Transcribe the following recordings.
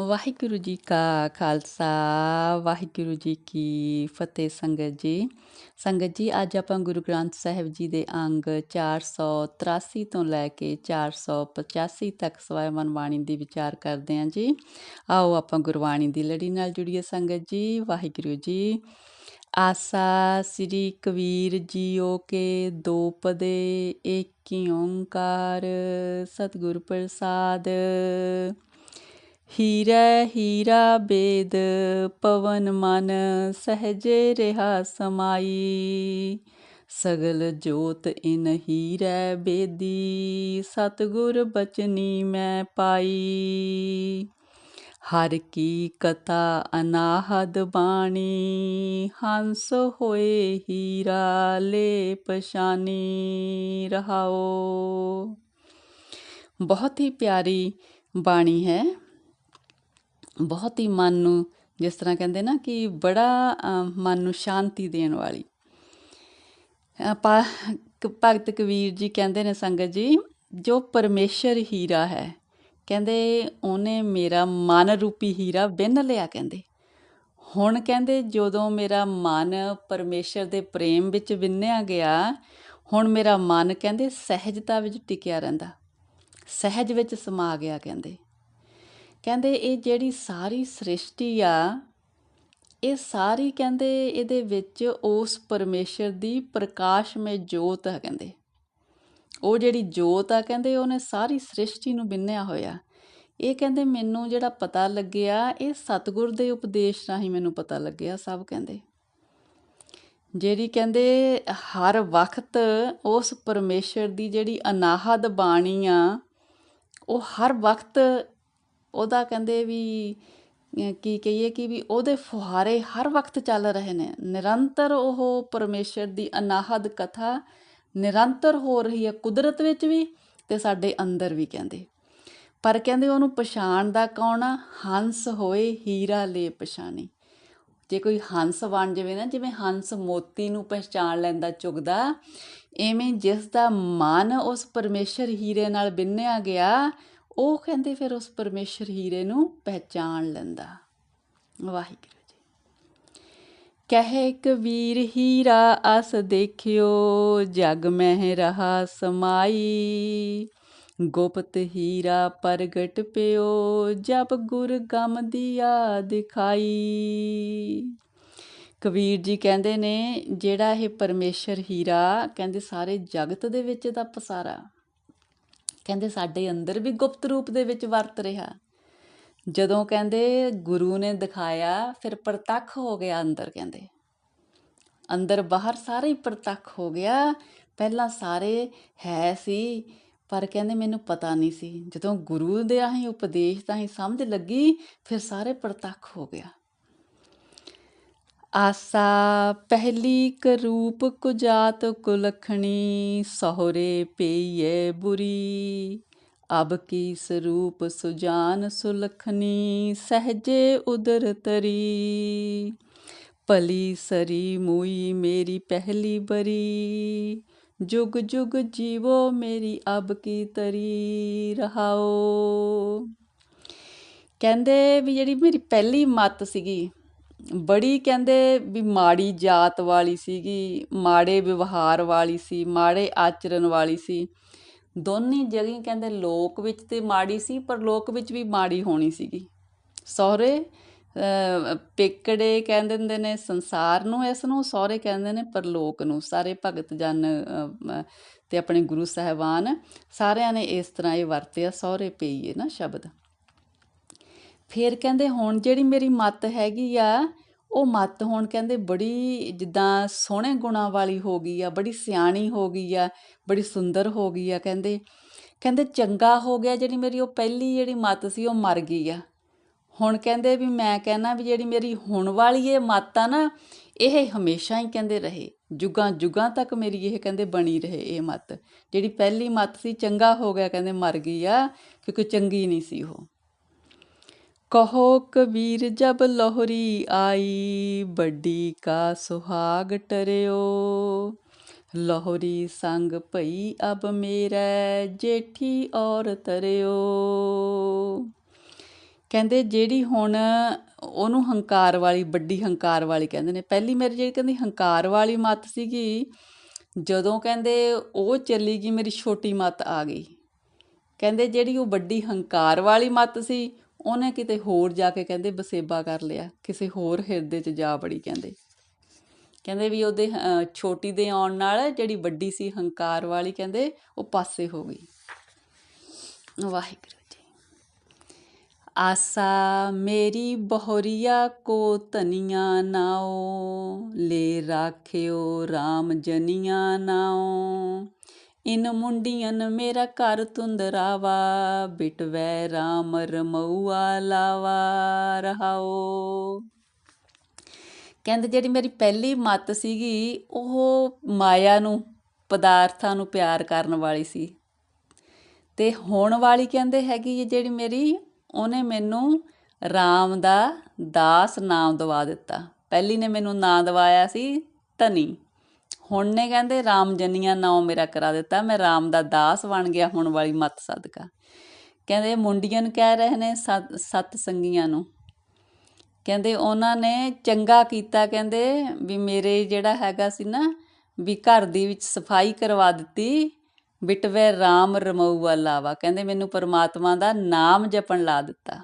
ਵਾਹਿਗੁਰੂ ਜੀ ਕਾ ਖਾਲਸਾ, ਵਾਹਿਗੁਰੂ ਜੀ ਕੀ ਫਤਿਹ ਸੰਗਤ ਜੀ। ਸੰਗਤ ਜੀ, ਅੱਜ ਆਪਾਂ ਗੁਰੂ ਗ੍ਰੰਥ ਸਾਹਿਬ ਜੀ ਦੇ ਅੰਗ 483 ਤੋਂ ਲੈ ਕੇ 485 ਤੱਕ ਸਵੈਮਨ ਮਨਵਾਣੀ ਦੀ ਵਿਚਾਰ ਕਰਦੇ ਹਾਂ ਜੀ। ਆਓ ਆਪਾਂ ਗੁਰਬਾਣੀ ਦੀ ਲੜੀ ਨਾਲ ਜੁੜੀਏ ਸੰਗਤ ਜੀ, ਵਾਹਿਗੁਰੂ ਜੀ। ਆਸਾ ਸ੍ਰੀ ਕਬੀਰ ਜੀਓ ਕੇ ਦੋਪਦੇ ਏਕੀ ਏਕ ਓੰਕਾਰ, ਸਤਿਗੁਰ ਪ੍ਰਸਾਦ। ਹੀਰੇ ਹੀਰਾ ਬੇਦ, ਪਵਨ ਮਨ ਸਹਜੇ ਰਿਹਾ ਸਮਾਈ। ਸਗਲ ਜੋਤ ਇਨ ਹੀਰੈ ਬੇਦੀ, ਸਤਗੁਰ ਬਚਨੀ ਮੈਂ ਪਾਈ। ਹਰ ਕੀ ਕਥਾ ਅਨਾਹਦ ਬਾਣੀ, ਹੰਸ ਹੋਏ ਹੀਰਾ ਲੈ ਪਛਾਨੀ ਰਹਾਓ। ਬਹੁਤ ਹੀ ਪਿਆਰੀ ਬਾਣੀ ਹੈ। ਬਹੁਤ ਹੀ ਮਨ ਨੂੰ, ਜਿਸ ਤਰ੍ਹਾਂ ਕਹਿੰਦੇ ਨਾ ਕਿ ਬੜਾ ਮਨ ਨੂੰ ਸ਼ਾਂਤੀ ਦੇਣ ਵਾਲੀ। ਭਗਤ ਕਬੀਰ ਜੀ ਕਹਿੰਦੇ ਨੇ ਸੰਗਤ ਜੀ, ਜੋ ਪਰਮੇਸ਼ਰ ਹੀਰਾ ਹੈ, ਕਹਿੰਦੇ ਉਹਨੇ ਮੇਰਾ ਮਨ ਰੂਪੀ ਹੀਰਾ ਬਿੰਨ ਲਿਆ ਕਹਿੰਦੇ। ਹੁਣ ਕਹਿੰਦੇ ਜਦੋਂ ਮੇਰਾ ਮਨ ਪਰਮੇਸ਼ਰ ਦੇ ਪ੍ਰੇਮ ਵਿੱਚ ਵਿੰਨਿਆ ਗਿਆ, ਹੁਣ ਮੇਰਾ ਮਨ ਕਹਿੰਦੇ ਸਹਿਜਤਾ ਵਿੱਚ ਟਿਕਿਆ ਰਹਿੰਦਾ, ਸਹਿਜ ਵਿੱਚ ਸਮਾ ਗਿਆ ਕਹਿੰਦੇ। ਕਹਿੰਦੇ ਇਹ ਜਿਹੜੀ ਸਾਰੀ ਸ੍ਰਿਸ਼ਟੀ ਆ, ਇਹ ਸਾਰੀ ਕਹਿੰਦੇ ਇਹਦੇ ਵਿੱਚ ਉਸ ਪਰਮੇਸ਼ਰ ਦੀ ਪ੍ਰਕਾਸ਼ਮੇ ਜੋਤ ਹੈ ਕਹਿੰਦੇ। ਉਹ ਜਿਹੜੀ ਜੋਤ ਆ ਕਹਿੰਦੇ, ਉਹਨੇ ਸਾਰੀ ਸ੍ਰਿਸ਼ਟੀ ਨੂੰ ਬਿੰਨਿਆ ਹੋਇਆ। ਇਹ ਕਹਿੰਦੇ ਮੈਨੂੰ ਜਿਹੜਾ ਪਤਾ ਲੱਗਿਆ, ਇਹ ਸਤਿਗੁਰ ਦੇ ਉਪਦੇਸ਼ ਰਾਹੀਂ ਮੈਨੂੰ ਪਤਾ ਲੱਗਿਆ ਸਭ ਕਹਿੰਦੇ। ਜਿਹੜੀ ਕਹਿੰਦੇ ਹਰ ਵਕਤ ਉਸ ਪਰਮੇਸ਼ਰ ਦੀ ਜਿਹੜੀ ਅਨਾਹਦ ਬਾਣੀ ਆ, ਉਹ ਹਰ ਵਕਤ ਉਹਦਾ ਕਹਿੰਦੇ ਵੀ ਕੀ ਕਹੀਏ ਕਿ ਵੀ ਉਹਦੇ ਫੁਹਾਰੇ ਹਰ ਵਕਤ ਚੱਲ ਰਹੇ ਨੇ। ਨਿਰੰਤਰ ਉਹ ਪਰਮੇਸ਼ਰ ਦੀ ਅਨਾਹਦ ਕਥਾ ਨਿਰੰਤਰ ਹੋ ਰਹੀ ਹੈ ਕੁਦਰਤ ਵਿੱਚ ਵੀ ਤੇ ਸਾਡੇ ਅੰਦਰ ਵੀ ਕਹਿੰਦੇ। ਪਰ ਕਹਿੰਦੇ ਉਹਨੂੰ ਪਛਾਣ ਦਾ ਕੌਣ ਆ? ਹੰਸ ਹੋਏ ਹੀਰਾ ਲੈ ਪਛਾਣੀ। ਜੇ ਕੋਈ ਹੰਸ ਬਣ ਜਾਵੇ ਨਾ, ਜਿਵੇਂ ਹੰਸ ਮੋਤੀ ਨੂੰ ਪਛਾਣ ਲੈਂਦਾ, ਚੁਗਦਾ, ਐਵੇਂ ਜਿਸ ਦਾ ਮਨ ਉਸ ਪਰਮੇਸ਼ਰ ਹੀਰੇ ਨਾਲ ਬਿੰਨਿਆ ਗਿਆ ਉਹ ਕਹਿੰਦੇ ਫਿਰ ਉਸ ਪਰਮੇਸ਼ਰ ਹੀਰੇ ਨੂੰ ਪਹਿਚਾਨ ਲੈਂਦਾ। ਵਾਹਿਗੁਰੂ ਜੀ। ਕਹੇ ਕਬੀਰ ਹੀਰਾ ਅਸ ਦੇਖਿਓ, ਜਗ ਮਹਿ ਰਹਾ ਸਮਾਈ। ਗੁਪਤ ਹੀਰਾ ਪ੍ਰਗਟ ਪਿਓ ਜਬ ਗੁਰ ਗਮ ਦਿਆ ਦਿਖਾਈ। ਕਬੀਰ ਜੀ ਕਹਿੰਦੇ ਨੇ, ਜਿਹੜਾ ਇਹ ਪਰਮੇਸ਼ਰ ਹੀਰਾ, ਕਹਿੰਦੇ ਸਾਰੇ ਜਗਤ ਦੇ ਵਿੱਚ ਦਾ ਪਸਾਰਾ। ਕਹਿੰਦੇ ਸਾਡੇ ਅੰਦਰ ਵੀ ਗੁਪਤ ਰੂਪ ਦੇ ਵਿੱਚ ਵਰਤ ਰਿਹਾ। ਜਦੋਂ ਕਹਿੰਦੇ ਗੁਰੂ ਨੇ ਦਿਖਾਇਆ, ਫਿਰ ਪ੍ਰਤੱਖ ਹੋ ਗਿਆ ਅੰਦਰ ਕਹਿੰਦੇ। ਅੰਦਰ ਬਾਹਰ ਸਾਰੇ ਹੀ ਪ੍ਰਤੱਖ ਹੋ ਗਿਆ। ਪਹਿਲਾਂ ਸਾਰੇ ਹੈ ਸੀ, ਪਰ ਕਹਿੰਦੇ ਮੈਨੂੰ ਪਤਾ ਨਹੀਂ ਸੀ। ਜਦੋਂ ਗੁਰੂ ਦੇ ਆਹੀ ਉਪਦੇਸ਼ ਤਾਂ ਹੀ ਸਮਝ ਲੱਗੀ, ਫਿਰ ਸਾਰੇ ਪ੍ਰਤੱਖ ਹੋ ਗਿਆ। ਆਸਾ ਪਹਿਲੀ ਕਰੂਪ ਕੁਜਾਤ ਕੁਲਖਣੀ, ਸਹੁਰੇ ਪਈਏ ਬੁਰੀ। ਅਬ ਕੀ ਸਰੂਪ ਸੁਜਾਨ ਸੁਲਖਣੀ, ਸਹਜੇ ਉਦਰ ਤਰੀ। ਪਲੀ ਸਰੀ ਮੂਈ ਮੇਰੀ ਪਹਿਲੀ ਬਰੀ। ਜੁਗ ਜੁਗ ਜੀਵੋ ਮੇਰੀ ਅਬ ਕੀ ਤਰੀ, ਰਹਾਓ। ਕਹਿੰਦੇ ਵੀ ਜਿਹੜੀ ਮੇਰੀ ਪਹਿਲੀ ਮਤ ਸੀਗੀ ਬੜੀ ਕਹਿੰਦੇ ਵੀ ਮਾੜੀ ਜਾਤ ਵਾਲੀ ਸੀਗੀ, ਮਾੜੇ ਵਿਵਹਾਰ ਵਾਲੀ ਸੀ, ਮਾੜੇ ਆਚਰਨ ਵਾਲੀ ਸੀ। ਦੋਨੇ ਜਗ੍ਹਾ ਕਹਿੰਦੇ ਲੋਕ ਵਿੱਚ ਤੇ ਮਾੜੀ ਸੀ, ਪਰ ਲੋਕ ਵਿੱਚ ਵੀ ਮਾੜੀ ਹੋਣੀ ਸੀਗੀ। ਸਹੁਰੇ ਪੇਕੜੇ ਕਹਿੰਦੇ ਹੁੰਦੇ ਨੇ ਸੰਸਾਰ ਨੂੰ ਇਸ ਨੂੰ, ਸਹੁਰੇ ਕਹਿੰਦੇ ਨੇ ਪਰਲੋਕ ਨੂੰ। ਸਾਰੇ ਭਗਤ ਜਨ ਤੇ ਆਪਣੇ ਗੁਰੂ ਸਾਹਿਬਾਨ, ਸਾਰਿਆਂ ਨੇ ਇਸ ਤਰ੍ਹਾਂ ਇਹ ਵਰਤਿਆ, ਸਹੁਰੇ ਪਈਏ ਨਾ ਸ਼ਬਦ। ਫਿਰ ਕਹਿੰਦੇ ਹੁਣ ਜਿਹੜੀ ਮੇਰੀ ਮੱਤ ਹੈਗੀ ਆ, ਉਹ ਮੱਤ ਹੁਣ ਕਹਿੰਦੇ ਬੜੀ ਜਿੱਦਾਂ ਸੋਹਣੇ ਗੁਣਾਂ ਵਾਲੀ ਹੋ ਗਈ ਆ, ਬੜੀ ਸਿਆਣੀ ਹੋ ਗਈ ਆ, ਬੜੀ ਸੁੰਦਰ ਹੋ ਗਈ ਆ, ਕਹਿੰਦੇ ਕਹਿੰਦੇ ਚੰਗਾ ਹੋ ਗਿਆ ਜਿਹੜੀ ਮੇਰੀ ਉਹ ਪਹਿਲੀ ਜਿਹੜੀ ਮੱਤ ਸੀ, ਉਹ ਮਰ ਗਈ ਆ। ਹੁਣ ਕਹਿੰਦੇ ਵੀ ਮੈਂ ਕਹਿੰਨਾ ਵੀ ਜਿਹੜੀ ਮੇਰੀ ਹੁਣ ਵਾਲੀ ਇਹ ਮੱਤ ਆ ਨਾ, ਇਹ ਹਮੇਸ਼ਾ ਹੀ ਕਹਿੰਦੇ ਰਹੇ, ਜੁਗਾਂ ਜੁਗਾਂ ਤੱਕ ਮੇਰੀ ਇਹ ਕਹਿੰਦੇ ਬਣੀ ਰਹੇ ਇਹ ਮੱਤ। ਜਿਹੜੀ ਪਹਿਲੀ ਮੱਤ ਸੀ, ਚੰਗਾ ਹੋ ਗਿਆ, ਕਹਿੰਦੇ ਮਰ ਗਈ ਆ, ਕਿਉਂਕਿ ਚੰਗੀ ਨਹੀਂ ਸੀ ਉਹ। ਕਹੋ ਕਬੀਰ ਜਬ ਲੋਹਰੀ ਆਈ, ਵੱਡੀ ਕਾ ਸੁਹਾਗ ਟਰਿਓ। ਲੋਹਰੀ ਸੰਗ ਭਈ ਅਬ ਮੇਰਾ, ਜੇਠੀ ਔਰ ਤਰਿਓ। ਕਹਿੰਦੇ ਜਿਹੜੀ ਹੁਣ ਉਹਨੂੰ ਹੰਕਾਰ ਵਾਲੀ, ਵੱਡੀ ਹੰਕਾਰ ਵਾਲੀ ਕਹਿੰਦੇ ਨੇ। ਪਹਿਲੀ ਮੇਰੀ ਜਿਹੜੀ ਕਹਿੰਦੀ ਹੰਕਾਰ ਵਾਲੀ ਮੱਤ ਸੀਗੀ, ਜਦੋਂ ਕਹਿੰਦੇ ਉਹ ਚਲੀ ਗਈ, ਮੇਰੀ ਛੋਟੀ ਮੱਤ ਆ ਗਈ। ਕਹਿੰਦੇ ਜਿਹੜੀ ਉਹ ਵੱਡੀ ਹੰਕਾਰ ਵਾਲੀ ਮੱਤ ਸੀ ਉਹਨੇ ਕਿਤੇ ਹੋਰ ਜਾ ਕੇ ਕਹਿੰਦੇ ਬਸੇਬਾ ਕਰ ਲਿਆ, ਕਿਸੇ ਹੋਰ ਹਿਰਦੇ 'ਚ ਜਾ ਬੜੀ ਕਹਿੰਦੇ। ਕਹਿੰਦੇ ਵੀ ਉਹਦੇ ਛੋਟੀ ਦੇ ਆਉਣ ਨਾਲ ਜਿਹੜੀ ਵੱਡੀ ਸੀ ਹੰਕਾਰ ਵਾਲੀ ਕਹਿੰਦੇ ਉਹ ਪਾਸੇ ਹੋ ਗਈ। ਵਾਹਿਗੁਰੂ ਜੀ। ਆਸਾ ਮੇਰੀ ਬਹੁਰੀਆ ਕੋ ਧਨੀਆ ਨਾਓ, ਲੈ ਰਾਖਿਓ RAM ਜਨੀਆਂ ਨਾਓ। ਇਨ ਮੁੰਡੀਆਂ ਮੇਰਾ ਘਰ ਤੁੰਦਰਾਵਾ ਬਿਟਵੈ RAM ਰਮਉਆ ਲਾਵਾ ਰਹਾਓ। ਕਹਿੰਦੇ ਜਿਹੜੀ ਮੇਰੀ ਪਹਿਲੀ ਮੱਤ ਸੀਗੀ, ਉਹ ਮਾਇਆ ਨੂੰ, ਪਦਾਰਥਾਂ ਨੂੰ ਪਿਆਰ ਕਰਨ ਵਾਲੀ ਸੀ। ਤੇ ਹੋਣ ਵਾਲੀ ਕਹਿੰਦੇ ਹੈਗੀ ਹੈ ਜਿਹੜੀ ਮੇਰੀ, ਉਹਨੇ ਮੈਨੂੰ ਰਾਮ ਦਾ ਦਾਸ ਨਾਮ ਦਵਾ ਦਿੱਤਾ। ਪਹਿਲੀ ਨੇ ਮੈਨੂੰ ਨਾਂ ਦਵਾਇਆ ਸੀ ਧਨੀ। ਹੁਣ ਨੇ ਕਹਿੰਦੇ RAM ਜਨੀਆਂ ਨਾਮ ਮੇਰਾ ਕਰਾ ਦਿੱਤਾ, ਮੈਂ RAM ਦਾ ਦਾਸ ਬਣ ਗਿਆ, ਹੁਣ ਵਾਲੀ ਮੱਤ ਸਦਕਾ। ਕਹਿੰਦੇ, ਮੁੰਡੀਆਂ ਨੂੰ ਕਹਿ ਰਹੇ ਨੇ ਸਤ ਸੰਗੀਆਂ ਨੂੰ। ਕਹਿੰਦੇ, ਉਹਨਾਂ ਨੇ ਚੰਗਾ ਕੀਤਾ, ਕਹਿੰਦੇ, ਵੀ ਮੇਰੇ ਜਿਹੜਾ ਹੈਗਾ ਸੀ ਨਾ, ਵੀ ਘਰ ਦੀ ਵਿੱਚ ਸਫ਼ਾਈ ਕਰਵਾ ਦਿੱਤੀ, ਬਿਟਵੇ RAM ਰਮਊਆ ਲਾਵਾ। ਕਹਿੰਦੇ, ਮੈਨੂੰ ਪਰਮਾਤਮਾ ਦਾ ਨਾਮ ਜਪਣ ਲਾ ਦਿੱਤਾ।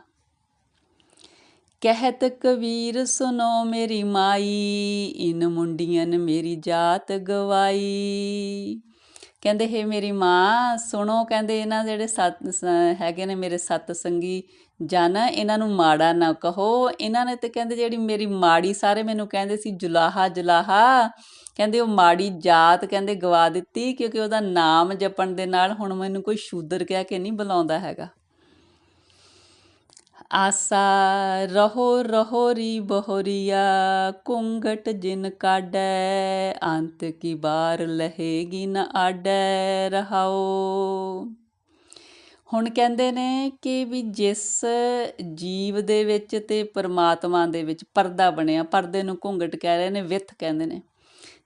ਕਹਿਤ ਕਬੀਰ ਸੁਨੋ ਮੇਰੀ ਮਾਈ, ਇਨ ਮੁੰਡੀਆਂ ਨੇ ਮੇਰੀ ਜਾਤ ਗਵਾਈ। ਕਹਿੰਦੇ, ਹੈ ਮੇਰੀ ਮਾਂ, ਸੁਣੋ, ਕਹਿੰਦੇ, ਇਹਨਾਂ ਜਿਹੜੇ ਸਤ ਸ- ਹੈਗੇ ਨੇ ਮੇਰੇ ਸਤ ਸੰਗੀ ਜਨ, ਇਹਨਾਂ ਨੂੰ ਮਾੜਾ ਨਾ ਕਹੋ। ਇਹਨਾਂ ਨੇ ਤੇ ਕਹਿੰਦੇ, ਜਿਹੜੀ ਮੇਰੀ ਮਾੜੀ, ਸਾਰੇ ਮੈਨੂੰ ਕਹਿੰਦੇ ਸੀ, ਜੁਲਾਹਾ ਜੁਲਾਹਾ। ਕਹਿੰਦੇ, ਉਹ ਮਾੜੀ ਜਾਤ ਕਹਿੰਦੇ ਗਵਾ ਦਿੱਤੀ, ਕਿਉਂਕਿ ਉਹਦਾ ਨਾਮ ਜਪਣ ਦੇ ਨਾਲ ਹੁਣ ਮੈਨੂੰ ਕੋਈ ਸ਼ੂਦਰ ਕਹਿ ਕੇ ਨਹੀਂ ਬੁਲਾਉਂਦਾ ਹੈਗਾ। ਆਸਾ ਰਹੋ ਰਹੋ ਰੀ ਬਹੋਰੀਆ, ਕੁੰਗਟ ਜਿਨ ਕਾਡੈ ਅੰਤ ਕੀ ਬਾਰ ਲਹੇਗੀ ਨ ਆਡੈ ਰਹਾਓ। ਹੁਣ ਕਹਿੰਦੇ ਨੇ ਕਿ ਵੀ ਜਿਸ ਜੀਵ ਦੇ ਵਿੱਚ ਤੇ ਪਰਮਾਤਮਾ ਦੇ ਵਿੱਚ ਪਰਦਾ ਬਣਿਆ, ਪਰਦੇ ਨੂੰ ਘੁੰਗਟ ਕਹਿ ਰਹੇ ਨੇ, ਵਿੱਥ ਕਹਿੰਦੇ ਨੇ।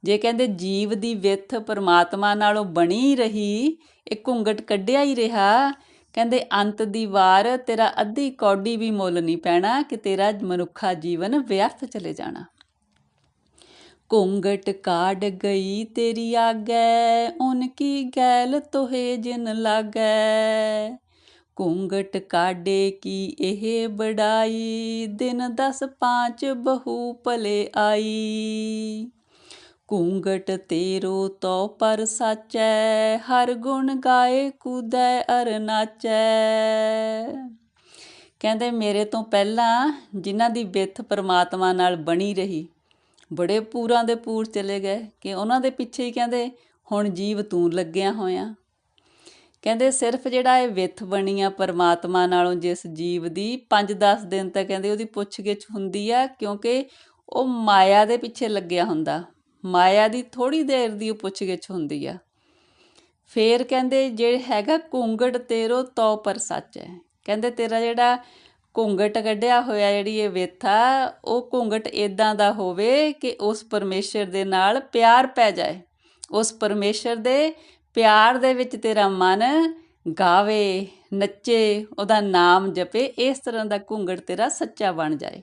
ਜੇ ਕਹਿੰਦੇ ਜੀਵ ਦੀ ਵਿੱਥ ਪਰਮਾਤਮਾ ਨਾਲੋਂ ਬਣੀ ਰਹੀ, ਇਹ ਘੁੰਗਟ ਕੱਢਿਆ ਹੀ ਰਿਹਾ ਕਹਿੰਦੇ, ਅੰਤ ਦੀ ਵਾਰ, ਤੇਰਾ ਅੱਧੀ ਕੌਡੀ ਵੀ ਮੁੱਲ ਨਹੀਂ ਪੈਣਾ, ਕਿ ਤੇਰਾ ਮਨੁੱਖਾ ਜੀਵਨ ਵਿਅਰਥ ਚਲੇ ਜਾਣਾ। ਘੁੰਗਟ ਕਾੜ ਗਈ ਤੇਰੀ ਆਗੈ, ਉਨ ਕੀ ਗੈਲ ਤੋਹੇ ਜਿਨ ਲਾਗੈ। ਕੁੰਗਟ ਕਾਡੇ ਕੀ ਇਹ ਬੜਾਈ, ਦਿਨ ਦਸ ਪਾਂਚ ਬਹੂ ਭਲੇ ਆਈ। ਘੁੰਗਟ ਤੇਰੋ ਤੋ ਪਰ ਸਾਚੈ, ਹਰ ਗੁਣ ਗਾਏ ਕੂਦੈ ਅਰ ਨਾਚੈ। ਕਹਿੰਦੇ ਮੇਰੇ ਤੋਂ ਪਹਿਲਾਂ ਜਿਨ੍ਹਾਂ ਦੀ ਬਿੱਥ ਪਰਮਾਤਮਾ ਨਾਲ ਬਣੀ ਰਹੀ, ਬੜੇ ਪੂਰਾਂ ਦੇ ਪੂਰ ਚਲੇ ਗਏ ਕਿ ਉਹਨਾਂ ਦੇ ਪਿੱਛੇ ਹੀ ਕਹਿੰਦੇ ਹੁਣ ਜੀਵ ਤੂੰ ਲੱਗਿਆ ਹੋਇਆ। ਕਹਿੰਦੇ ਸਿਰਫ ਜਿਹੜਾ ਇਹ ਵਿਥ ਬਣੀ ਆ ਪਰਮਾਤਮਾ ਨਾਲੋਂ, ਜਿਸ ਜੀਵ ਦੀ 5-10 ਦਿਨ ਤੱਕ ਕਹਿੰਦੇ ਉਹਦੀ ਪੁੱਛਗਿੱਛ ਹੁੰਦੀ ਆ, ਕਿਉਂਕਿ ਉਹ ਮਾਇਆ ਦੇ ਪਿੱਛੇ ਲੱਗਿਆ ਹੁੰਦਾ। ਮਾਇਆ ਦੀ ਥੋੜੀ ਦੇਰ ਦੀ ਉਹ ਪੁੱਛਗਿੱਛ ਹੁੰਦੀ ਆ। ਫੇਰ ਕਹਿੰਦੇ, ਜੇ ਹੈਗਾ ਕੁੰਗੜ ਤੇਰੋ ਤੋ ਪਰ ਸੱਚ ਹੈ। ਕਹਿੰਦੇ, ਤੇਰਾ ਜਿਹੜਾ ਘੁੰਗਟ ਕੱਢਿਆ ਹੋਇਆ, ਜਿਹੜੀ ਇਹ ਵੇਥਾ, ਉਹ ਘੁੰਗਟ ਇਦਾਂ ਦਾ ਹੋਵੇ ਕਿ ਉਸ ਪਰਮੇਸ਼ਰ ਦੇ ਨਾਲ ਪਿਆਰ ਪੈ ਜਾਏ। ਉਸ ਪਰਮੇਸ਼ਰ ਦੇ ਪਿਆਰ ਦੇ ਵਿੱਚ ਤੇਰਾ ਮਨ ਗਾਵੇ, ਨੱਚੇ, ਉਹਦਾ ਨਾਮ ਜਪੇ, ਇਸ ਤਰ੍ਹਾਂ ਦਾ ਘੁੰਗਟ ਤੇਰਾ ਸੱਚਾ ਬਣ ਜਾਏ।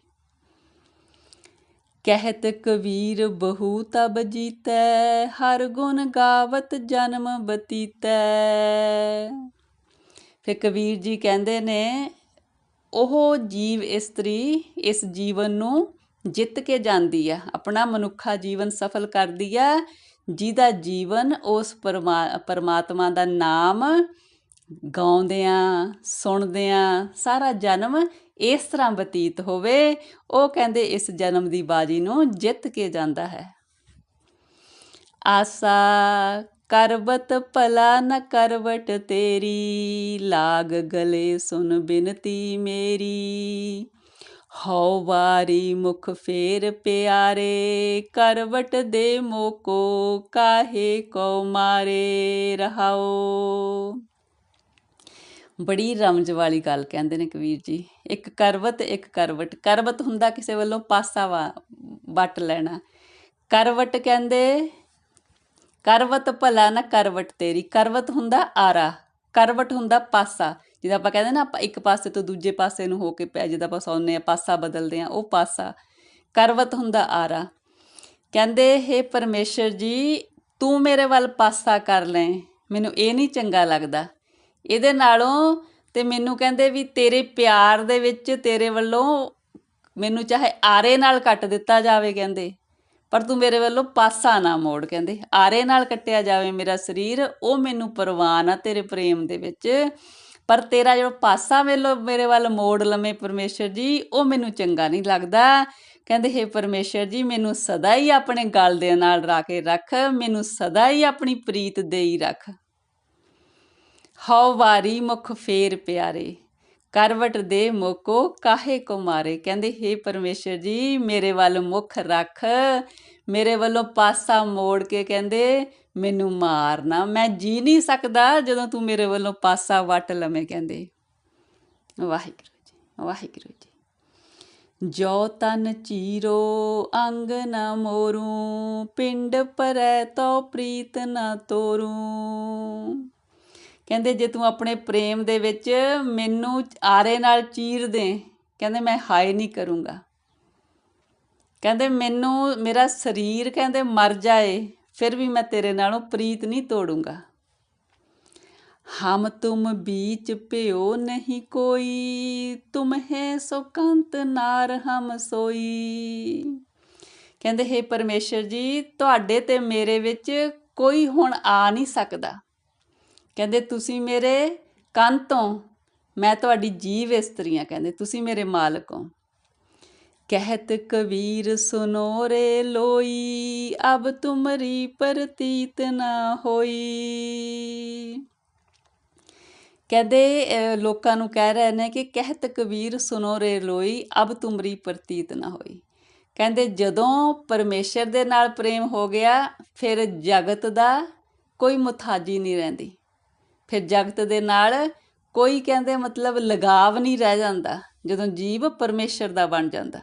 ਕਹਿਤ ਕਬੀਰ ਬਹੁ ਤਬ ਜੀਤੈ, ਹਰ ਗੁਣ ਗਾਵਤ ਜਨਮ ਬਤੀਤੈ। ਫਿਰ ਕਬੀਰ ਜੀ ਕਹਿੰਦੇ ਨੇ, ਉਹ ਜੀਵ ਇਸਤਰੀ ਇਸ ਜੀਵਨ ਨੂੰ ਜਿੱਤ ਕੇ ਜਾਂਦੀ ਆ, ਆਪਣਾ ਮਨੁੱਖਾ ਜੀਵਨ ਸਫਲ ਕਰਦੀ ਆ, ਜਿਹਦਾ ਜੀਵਨ ਉਸ ਪਰਮਾ- ਪਰਮਾਤਮਾ ਦਾ ਨਾਮ ਗਾਉਂਦਿਆਂ, ਸੁਣਦਿਆਂ ਸਾਰਾ ਜਨਮ ਇਸ ਤਰ੍ਹਾਂ ਬਤੀਤ ਹੋਵੇ, ਉਹ ਕਹਿੰਦੇ ਇਸ ਜਨਮ ਦੀ ਬਾਜੀ ਨੂੰ ਜਿੱਤ ਕੇ ਜਾਂਦਾ ਹੈ। ਆਸਾ ਕਰਬਤ ਭਲਾ ਨ ਕਰਵਟ ਤੇਰੀ, ਲਾਗ ਗਲੇ ਸੁਨ ਬਿਨਤੀ ਮੇਰੀ। ਹਉ ਵਾਰੀ ਮੁਖ ਫੇਰ ਪਿਆਰੇ, ਕਰਵਟ ਦੇ ਮੋਕੋ ਕਾਹੇ ਕੋ ਮਾਰੇ ਰਹਾਓ। ਬੜੀ ਰਮਜ ਵਾਲੀ ਗੱਲ ਕਹਿੰਦੇ ਨੇ ਕਬੀਰ ਜੀ। ਇੱਕ ਕਰਵਤ, ਇੱਕ ਕਰਵਟ। ਕਰਵਤ ਹੁੰਦਾ ਕਿਸੇ ਵੱਲੋਂ ਪਾਸਾ ਵਾ, ਵੱਟ ਲੈਣਾ। ਕਰਵਟ ਕਹਿੰਦੇ, ਕਰਵਤ ਭਲਾ ਨਾ ਕਰਵਟ ਤੇਰੀ। ਕਰਵਤ ਹੁੰਦਾ ਆਰਾ। ਕਰਵਟ ਹੁੰਦਾ ਪਾਸਾ। ਜਿੱਦਾਂ ਆਪਾਂ ਕਹਿੰਦੇ ਨਾ, ਆਪਾਂ ਇੱਕ ਪਾਸੇ ਤੋਂ ਦੂਜੇ ਪਾਸੇ ਨੂੰ ਹੋ ਕੇ ਪੈ, ਜਿੱਦਾਂ ਆਪਾਂ ਸੌਂਦੇ ਆ ਪਾਸਾ ਬਦਲਦੇ ਆ ਉਹ ਪਾਸਾ। ਕਰਵਤ ਹੁੰਦਾ ਆਰਾ। ਕਹਿੰਦੇ, ਹੇ ਪਰਮੇਸ਼ਰ ਜੀ, ਤੂੰ ਮੇਰੇ ਵੱਲ ਪਾਸਾ ਕਰ ਲੈ। ਮੈਨੂੰ ਇਹ ਨਹੀਂ ਚੰਗਾ ਲੱਗਦਾ। ਇਹਦੇ ਨਾਲੋਂ ਤੇ ਮੈਨੂੰ ਕਹਿੰਦੇ ਵੀ ਤੇਰੇ ਪਿਆਰ ਦੇ ਵਿੱਚ ਤੇਰੇ ਵੱਲੋਂ ਮੈਨੂੰ ਚਾਹੇ ਆਰੇ ਨਾਲ ਕੱਟ ਦਿੱਤਾ ਜਾਵੇ ਕਹਿੰਦੇ, ਪਰ ਤੂੰ ਮੇਰੇ ਵੱਲੋਂ ਪਾਸਾ ਨਾ ਮੋੜ ਕਹਿੰਦੇ। ਆਰੇ ਨਾਲ ਕੱਟਿਆ ਜਾਵੇ ਮੇਰਾ ਸਰੀਰ, ਉਹ ਮੈਨੂੰ ਪਰਵਾਨ ਆ ਤੇਰੇ ਪ੍ਰੇਮ ਦੇ ਵਿੱਚ। ਪਰ ਤੇਰਾ ਜਿਹੜਾ ਪਾਸਾ ਵੇਲੋ ਮੇਰੇ ਵੱਲ ਮੋੜ ਲਵੇਂ ਪਰਮੇਸ਼ਰ ਜੀ, ਉਹ ਮੈਨੂੰ ਚੰਗਾ ਨਹੀਂ ਲੱਗਦਾ। ਕਹਿੰਦੇ, ਹੇ ਪਰਮੇਸ਼ਰ ਜੀ, ਮੈਨੂੰ ਸਦਾ ਹੀ ਆਪਣੇ ਗਲ ਦੇ ਨਾਲ ਰਾ ਕੇ ਰੱਖ, ਮੈਨੂੰ ਸਦਾ ਹੀ ਆਪਣੀ ਪ੍ਰੀਤ ਦੇਈ ਰੱਖ। ਹਉ ਵਾਰੀ ਮੁਖ ਫੇਰ ਪਿਆਰੇ, ਕਰਵਟ ਦੇ ਮੋਕੋ ਕਾਹੇ ਕੋ ਮਾਰੇ। ਕਹਿੰਦੇ, ਹੇ ਪਰਮੇਸ਼ਰ ਜੀ, ਮੇਰੇ ਵੱਲ ਮੁਖ ਰੱਖ, ਮੇਰੇ ਵੱਲੋਂ ਪਾਸਾ ਮੋੜ ਕੇ ਕਹਿੰਦੇ, ਮੈਨੂੰ ਮਾਰਨਾ ਮੈਂ ਜੀ ਨਹੀਂ ਸਕਦਾ ਜਦੋਂ ਤੂੰ ਮੇਰੇ ਵੱਲੋਂ ਪਾਸਾ ਵੱਟ ਲਵੇਂ ਕਹਿੰਦੇ। ਵਾਹਿਗੁਰੂ ਜੀ ਵਾਹਿਗੁਰੂ ਜੀ। ਜੋ ਤਨ ਚੀਰੋ ਅੰਗ ਨ ਮੋਰੂ, ਪਿੰਡ ਪਰੈ ਤੋ ਪ੍ਰੀਤ ਨ ਤੋਰੂ। ਕਹਿੰਦੇ ਜੇ ਤੂੰ ਆਪਣੇ ਪ੍ਰੇਮ ਦੇ ਵਿੱਚ ਮੈਨੂੰ ਆਰੇ ਨਾਲ ਚੀਰ ਦੇ, ਕਹਿੰਦੇ ਮੈਂ ਹਾਏ ਨਹੀਂ ਕਰੂੰਗਾ। ਕਹਿੰਦੇ ਮੈਨੂੰ, ਮੇਰਾ ਸਰੀਰ ਕਹਿੰਦੇ ਮਰ ਜਾਏ, ਫਿਰ ਵੀ ਮੈਂ ਤੇਰੇ ਨਾਲੋਂ ਪ੍ਰੀਤ ਨਹੀਂ ਤੋੜੂੰਗਾ। ਹਮ ਤੁਮ ਬੀਚ ਪਿਓ ਨਹੀਂ ਕੋਈ, ਤੁਮ ਹੈ ਸੋ ਕੰਤ ਨਾਰ ਹਮ ਸੋਈ। ਕਹਿੰਦੇ, ਹੈ ਪਰਮੇਸ਼ਰ ਜੀ, ਤੁਹਾਡੇ ਤੇ ਮੇਰੇ ਵਿੱਚ ਕੋਈ ਹੁਣ ਆ ਨਹੀਂ ਸਕਦਾ। ਕਹਿੰਦੇ, ਤੁਸੀਂ ਮੇਰੇ ਕੰਤੋਂ ਮੈਂ ਤੁਹਾਡੀ ਜੀਵ ਇਸਤਰੀਆਂ ਕਹਿੰਦੇ, ਤੁਸੀਂ ਮੇਰੇ ਮਾਲਕ ਹੋ। ਕਹਿਤ ਕਬੀਰ, ਸੁਨੋ ਰੇ ਲੋਈ, ਅਬ ਤੁਮਰੀ ਪ੍ਰਤੀਤ ਨਾ ਹੋਈ। ਕਹਿੰਦੇ ਲੋਕਾਂ ਨੂੰ ਕਹਿ ਰਹੇ ਨੇ ਕਿ ਕਹਿਤ ਕਬੀਰ, ਸੁਨੋ ਰੇ ਲੋਈ, ਅਬ ਤੁਮਰੀ ਪ੍ਰਤੀਤ ਨਾ ਹੋਈ। ਕਹਿੰਦੇ, ਜਦੋਂ ਪਰਮੇਸ਼ਰ ਦੇ ਨਾਲ ਪ੍ਰੇਮ ਹੋ ਗਿਆ, ਫਿਰ ਜਗਤ ਦਾ ਕੋਈ ਮੁਤਾਜੀ ਨਹੀਂ ਰਹਿੰਦੀ। ਫਿਰ ਜਗਤ ਦੇ ਨਾਲ ਕੋਈ ਕਹਿੰਦੇ ਮਤਲਬ ਲਗਾਵ ਨਹੀਂ ਰਹਿ ਜਾਂਦਾ, ਜਦੋਂ ਜੀਵ ਪਰਮੇਸ਼ਰ ਦਾ ਬਣ ਜਾਂਦਾ।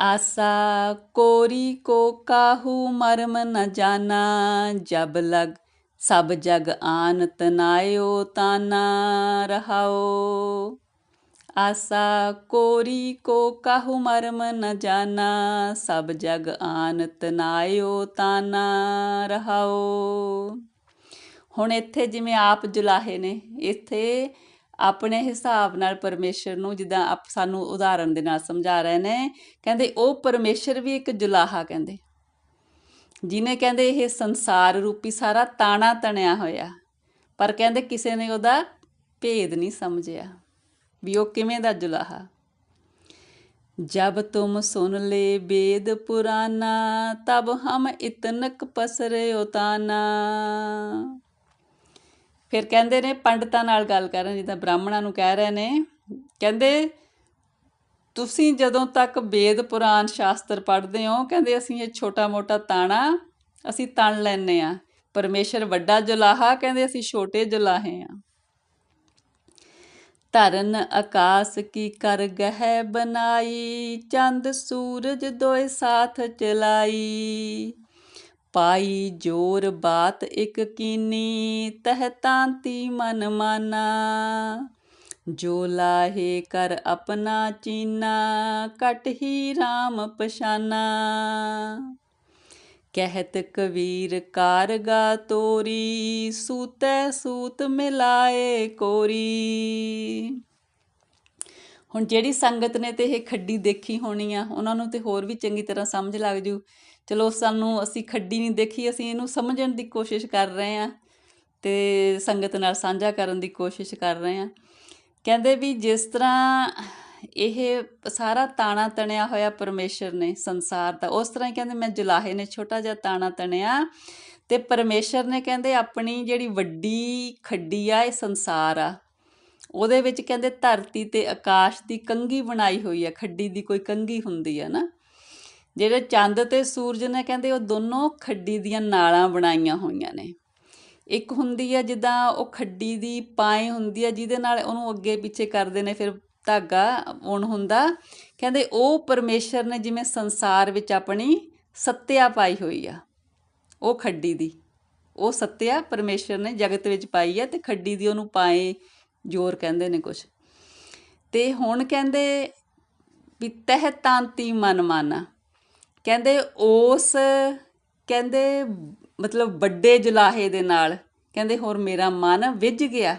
ਆਸਾ ਕੋਰੀ ਕੋ ਕਾਹੂ ਮਰਮ ਨ ਜਾਣਾ ਜਬ ਲਗ ਸਭ ਜਗ ਆਨ ਤਨਾਇਓ ਤਾਨਾ ਰਹਾਓ। ਆਸਾ ਕੋਰੀ ਕੋ ਕਾਹੂ ਮਰਮ ਨ ਜਾਣਾ ਸਭ ਜਗ ਆਨ ਤਨਾਇਓ ਤਾਨਾ ਰਹਾਓ। ਹੁਣ ਇੱਥੇ ਜਿਵੇਂ ਆਪ ਜੁਲਾਹੇ ਨੇ, ਇੱਥੇ ਆਪਣੇ ਹਿਸਾਬ ਨਾਲ ਪਰਮੇਸ਼ਰ ਨੂੰ ਜਿੱਦਾਂ ਆਪ ਸਾਨੂੰ ਉਦਾਹਰਣ ਦੇ ਨਾਲ ਸਮਝਾ ਰਹੇ ਨੇ, ਕਹਿੰਦੇ ਉਹ ਪਰਮੇਸ਼ਰ ਵੀ ਇੱਕ ਜੁਲਾਹਾ ਕਹਿੰਦੇ। ਜਿਨੇ ਕਹਿੰਦੇ ਇਹ ਸੰਸਾਰ ਰੂਪੀ ਸਾਰਾ ਤਾਣਾ ਤਣਿਆ ਹੋਇਆ, ਪਰ ਕਹਿੰਦੇ ਕਿਸੇ ਨੇ ਉਹਦਾ ਭੇਦ ਨਹੀਂ ਸਮਝਿਆ ਵੀ ਉਹ ਕਿਵੇਂ ਦਾ ਜੁਲਾਹਾ। ਜਬ ਤੁਮ ਸੁਨ ਲੈ ਵੇਦ ਪੁਰਾਨਾ, ਤਬ ਹਮ ਇਤਨਕ ਪਸਰੇ ਉਤਾਨਾ। ਫਿਰ ਕਹਿੰਦੇ ਨੇ ਪੰਡਤਾਂ ਨਾਲ ਗੱਲ ਕਰਨ, ਜਿੱਦਾਂ ਬ੍ਰਾਹਮਣਾਂ ਨੂੰ ਕਹਿ ਰਹੇ ਨੇ, ਕਹਿੰਦੇ ਤੁਸੀਂ ਜਦੋਂ ਤੱਕ ਵੇਦ ਪੁਰਾਣ ਸ਼ਾਸਤਰ ਪੜ੍ਹਦੇ ਹੋ, ਕਹਿੰਦੇ ਅਸੀਂ ਇਹ ਛੋਟਾ ਮੋਟਾ ਤਾਣਾ ਅਸੀਂ ਤਣ ਲੈਨੇ ਆ ਪਰਮੇਸ਼ਰ ਵੱਡਾ ਜੁਲਾਹਾ, ਕਹਿੰਦੇ ਅਸੀਂ ਛੋਟੇ ਜੁਲਾਹੇ ਆ ਧਰਨ ਆਕਾਸ ਕੀ ਕਰ ਗਹਿ ਬਨਾਈ ਚੰਦ ਸੂਰਜ ਦੋਏ ਸਾਥ ਚਲਾਈ। ਪਾਈ ਜੋਰ ਬਾਤ ਇਕ ਕੀਨੀ, ਤਹ ਤਾਂਤੀ ਮਨ ਮਾਨਾ। ਜੋ ਲਾਹੇ ਕਰ ਆਪਣਾ ਚੀਨਾ ਕਟ ਹੀ RAM ਪਛਾਨਾ। ਕਹਿਤ ਕਬੀਰ ਕਾਰਗਾ ਤੋਰੀ, ਸੂਤੈ ਸੂਤ ਮਿਲਾਏ ਕੋਰੀ। ਹੁਣ ਜਿਹੜੀ ਸੰਗਤ ਨੇ ਤੇ ਇਹ ਖੱਡੀ ਦੇਖੀ ਹੋਣੀ ਆ, ਉਹਨਾਂ ਨੂੰ ਤੇ ਹੋਰ ਵੀ ਚੰਗੀ ਤਰ੍ਹਾਂ ਸਮਝ ਲੱਗ ਜੂ। ਚਲੋ ਸਾਨੂੰ ਅਸੀਂ ਖੱਡੀ ਨਹੀਂ ਦੇਖੀ, ਅਸੀਂ ਇਹਨੂੰ ਸਮਝਣ ਦੀ ਕੋਸ਼ਿਸ਼ ਕਰ ਰਹੇ ਆ ਤੇ ਸੰਗਤ ਨਾਲ ਸਾਂਝਾ ਕਰਨ ਦੀ ਕੋਸ਼ਿਸ਼ ਕਰ ਰਹੇ ਆ। ਕਹਿੰਦੇ ਵੀ ਜਿਸ ਤਰ੍ਹਾਂ ਇਹ ਸਾਰਾ ਤਾਣਾ ਤਣਿਆ ਹੋਇਆ ਪਰਮੇਸ਼ਰ ਨੇ ਸੰਸਾਰ ਦਾ, ਉਸ ਤਰ੍ਹਾਂ ਹੀ ਕਹਿੰਦੇ ਮੈਂ ਜੁਲਾਹੇ ਨੇ ਛੋਟਾ ਜਿਹਾ ਤਾਣਾ ਤਣਿਆ ਤੇ ਪਰਮੇਸ਼ਰ ਨੇ ਕਹਿੰਦੇ ਆਪਣੀ ਜਿਹੜੀ ਵੱਡੀ ਖੱਡੀ ਆ, ਇਹ ਸੰਸਾਰ ਆ। ਉਹਦੇ ਵਿੱਚ ਕਹਿੰਦੇ ਧਰਤੀ ਤੇ ਆਕਾਸ਼ ਦੀ ਕੰਗੀ ਬਣਾਈ ਹੋਈ ਹੈ, ਖੱਡੀ ਦੀ ਕੋਈ ਕੰਗੀ ਹੁੰਦੀ ਹੈ ਨਾ। ਜਿਹੜੇ ਚੰਦ ਤੇ ਸੂਰਜ ਨੇ ਕਹਿੰਦੇ ਉਹ ਦੋਨੋਂ ਖੱਡੀ ਦੀਆਂ ਨਾਲਾਂ ਬਣਾਈਆਂ ਹੋਈਆਂ ਨੇ। ਇੱਕ ਹੁੰਦੀ ਹੈ ਜਿੱਦਾਂ ਉਹ ਖੱਡੀ ਦੀ ਪਾਏ ਹੁੰਦੀ ਹੈ, ਜਿਹਦੇ ਨਾਲ ਉਹਨੂੰ ਅੱਗੇ ਪਿੱਛੇ ਕਰਦੇ ਨੇ, ਫਿਰ ਧਾਗਾ ਉਣ ਹੁੰਦਾ। ਕਹਿੰਦੇ ਉਹ ਪਰਮੇਸ਼ਰ ਨੇ ਜਿਵੇਂ ਸੰਸਾਰ ਵਿੱਚ ਆਪਣੀ ਸੱਤਿਆ ਪਾਈ ਹੋਈ ਆ, ਉਹ ਖੱਡੀ ਦੀ। ਉਹ ਸੱਤਿਆ ਪਰਮੇਸ਼ਰ ਨੇ ਜਗਤ ਵਿੱਚ ਪਾਈ ਹੈ ਤੇ ਖੱਡੀ ਦੀ ਉਹਨੂੰ ਪਾਏ ਜੋਰ ਕਹਿੰਦੇ ਨੇ ਕੁਛ। ਤੇ ਹੁਣ ਕਹਿੰਦੇ ਵੀ ਤਹਿ ਤਾਂਤੀ ਮਨ ਮਾਨਾ ਕਹਿੰਦੇ ਉਸ ਕਹਿੰਦੇ ਮਤਲਬ ਵੱਡੇ ਜੁਲਾਹੇ ਦੇ ਨਾਲ ਕਹਿੰਦੇ ਹੋਰ ਮੇਰਾ ਮਨ ਵਿੱਝ ਗਿਆ।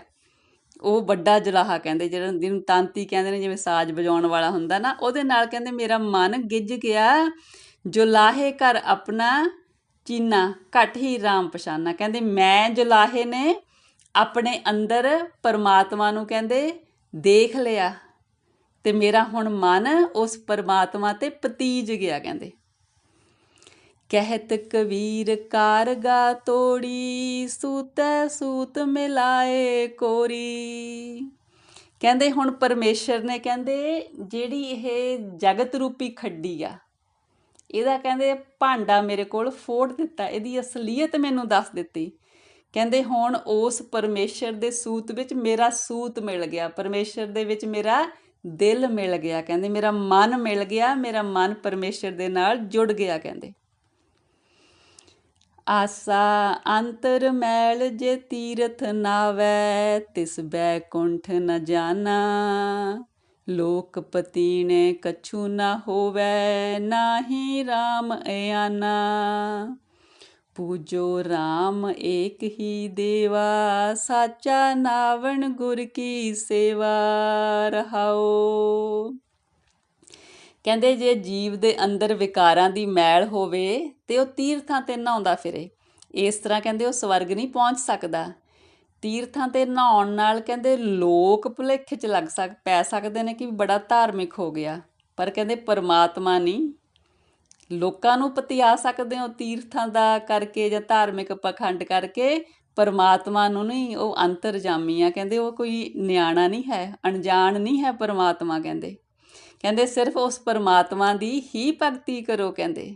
ਉਹ ਵੱਡਾ ਜੁਲਾਹਾ ਕਹਿੰਦੇ ਜਿਹੜਾ ਜਿਹਨੂੰ ਤਾਂਤੀ ਕਹਿੰਦੇ ਨੇ, ਜਿਵੇਂ ਸਾਜ਼ ਵਜਾਉਣ ਵਾਲਾ ਹੁੰਦਾ ਨਾ, ਉਹਦੇ ਨਾਲ ਕਹਿੰਦੇ ਮੇਰਾ ਮਨ ਗਿੱਜ ਗਿਆ। ਜੁਲਾਹੇ ਘਰ ਆਪਣਾ ਚੀਨਾ, ਘਟ ਹੀ ਰਾਮ ਪਛਾਨਾ। ਕਹਿੰਦੇ ਮੈਂ ਜੁਲਾਹੇ ਨੇ ਆਪਣੇ ਅੰਦਰ ਪਰਮਾਤਮਾ ਨੂੰ ਕਹਿੰਦੇ, ਦੇਖ ਲਿਆ। ਤੇ ਮੇਰਾ ਹੁਣ ਮਨ ਉਸ ਪਰਮਾਤਮਾ ਤੇ ਪਤੀਜ ਗਿਆ, ਕਹਿੰਦੇ। ਕਹਿਤ ਕਬੀਰ, ਕਾਰਗਾ ਤੋੜੀ, ਸੂਤੈ ਸੂਤ ਮਿਲਾਏ ਕੋਰੀ। ਕਹਿੰਦੇ ਹੁਣ ਪਰਮੇਸ਼ਰ ਨੇ ਕਹਿੰਦੇ, ਜਿਹੜੀ ਇਹ ਜਗਤ ਰੂਪੀ ਖੱਡੀ ਆ, ਇਹਦਾ ਕਹਿੰਦੇ ਭਾਂਡਾ ਮੇਰੇ ਕੋਲ ਫੋੜ ਦਿੱਤਾ, ਇਹਦੀ ਅਸਲੀਅਤ ਮੈਨੂੰ ਦੱਸ ਦਿੱਤੀ। ਕਹਿੰਦੇ ਹੁਣ ਉਸ ਪਰਮੇਸ਼ਰ ਦੇ ਸੂਤ ਵਿੱਚ ਮੇਰਾ ਸੂਤ ਮਿਲ ਗਿਆ, ਪਰਮੇਸ਼ਰ ਦੇ ਵਿੱਚ ਮੇਰਾ ਦਿਲ ਮਿਲ ਗਿਆ, ਕਹਿੰਦੇ ਮੇਰਾ ਮਨ ਮਿਲ ਗਿਆ, ਮੇਰਾ ਮਨ ਪਰਮੇਸ਼ਰ ਦੇ ਨਾਲ ਜੁੜ ਗਿਆ, ਕਹਿੰਦੇ। ਆਸਾ ਅੰਤਰ ਮੈਲ ਜੇ ਤੀਰਥ ਨਾਵੈ, ਤਿਸ ਬੈਕੁੰਠ ਨ ਜਾਣਾ ਲੋਕ ਪਤੀ ਨੇ ਕਛੂ ਨਾ ਹੋਵੈ, ਨਾਹੀ RAM ਅਯਾਨਾ ਪੂਜੋ RAM ਏਕ ਹੀ ਦੇਵਾ, ਸਾਚਾ ਨਾਵਣ ਗੁਰ ਕੀ ਸੇਵਾ ਰਹਾਓ ਕਹਿੰਦੇ ਜੇ ਜੀਵ ਦੇ ਅੰਦਰ ਵਿਕਾਰਾਂ ਦੀ ਮੈਲ ਹੋਵੇ ਤੇ ਉਹ ਤੀਰਥਾਂ ਤੇ ਨਹਾਉਂਦਾ ਫਿਰੇ। ਇਸ ਤਰ੍ਹਾਂ ਕਹਿੰਦੇ ਉਹ ਸਵਰਗ ਨਹੀਂ ਪਹੁੰਚ ਸਕਦਾ। ਤੀਰਥਾਂ ਤੇ ਨਹਾਉਣ ਨਾਲ ਕਹਿੰਦੇ ਲੋਕ ਭੁਲੇਖੇ ਚ ਲੱਗ ਸਕ, ਪੈ ਸਕਦੇ ਨੇ ਕਿ ਬੜਾ ਧਾਰਮਿਕ ਹੋ ਗਿਆ। ਪਰ ਕਹਿੰਦੇ ਪਰਮਾਤਮਾ ਨਹੀਂ। ਲੋਕਾਂ ਨੂੰ ਪਤਿਆ ਸਕਦੇ ਹੋ ਤੀਰਥਾਂ ਦਾ ਕਰਕੇ ਜਾਂ ਧਾਰਮਿਕ ਪਖੰਡ ਕਰਕੇ, ਪਰਮਾਤਮਾ ਨੂੰ ਨਹੀਂ, ਉਹ ਅੰਤਰਜਾਮੀ ਆ ਕਹਿੰਦੇ, ਉਹ ਕੋਈ ਨਿਆਣਾ ਨਹੀਂ ਹੈ, ਅਣਜਾਣ ਨਹੀਂ ਹੈ ਪਰਮਾਤਮਾ ਕਹਿੰਦੇ। ਕਹਿੰਦੇ ਸਿਰਫ ਉਸ ਪਰਮਾਤਮਾ ਦੀ ਹੀ ਭਗਤੀ ਕਰੋ ਕਹਿੰਦੇ।